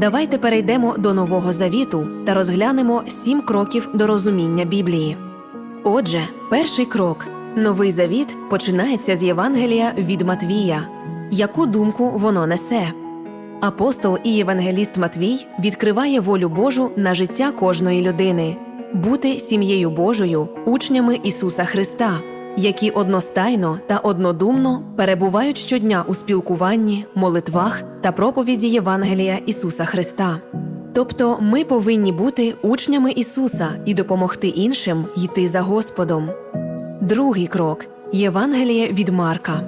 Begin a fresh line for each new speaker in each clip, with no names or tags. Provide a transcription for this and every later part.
Давайте перейдемо до Нового Завіту та розглянемо сім кроків до розуміння Біблії. Отже, перший крок Новий Завіт починається з Євангелія від Матвія. Яку думку воно несе? Апостол і євангеліст Матвій відкриває волю Божу на життя кожної людини бути сім'єю Божою, учнями Ісуса Христа, які одностайно та однодумно перебувають щодня у спілкуванні, молитвах та проповіді Євангелія Ісуса Христа. Тобто ми повинні бути учнями Ісуса і допомогти іншим йти за Господом. Другий крок Євангеліє від Марка.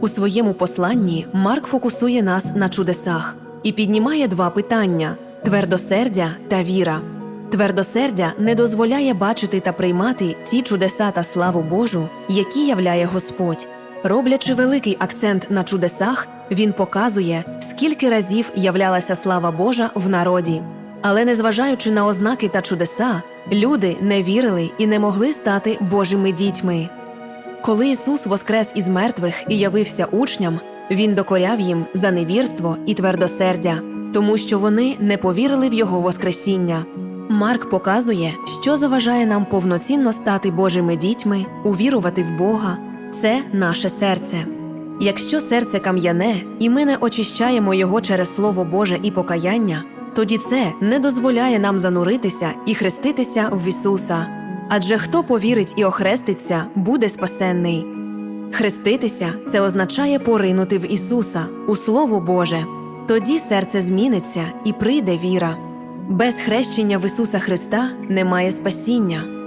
У своєму посланні Марк фокусує нас на чудесах і піднімає два питання твердосердя та віра. Твердосердя не дозволяє бачити та приймати ті чудеса та славу Божу, які являє Господь. Роблячи великий акцент на чудесах, він показує, скільки разів являлася слава Божа в народі. Але незважаючи на ознаки та чудеса, люди не вірили і не могли стати Божими дітьми. Коли Ісус воскрес із мертвих і явився учням, Він докоряв їм за невірство і твердосердя, тому що вони не повірили в Його Воскресіння. Марк показує, що заважає нам повноцінно стати Божими дітьми, увірувати в Бога це наше серце. Якщо серце кам'яне, і ми не очищаємо його через Слово Боже і покаяння, тоді це не дозволяє нам зануритися і хреститися в Ісуса. Адже хто повірить і охреститься, буде спасенний. Хреститися це означає поринути в Ісуса, у Слово Боже. Тоді серце зміниться і прийде віра. Без хрещення в Ісуса Христа немає спасіння.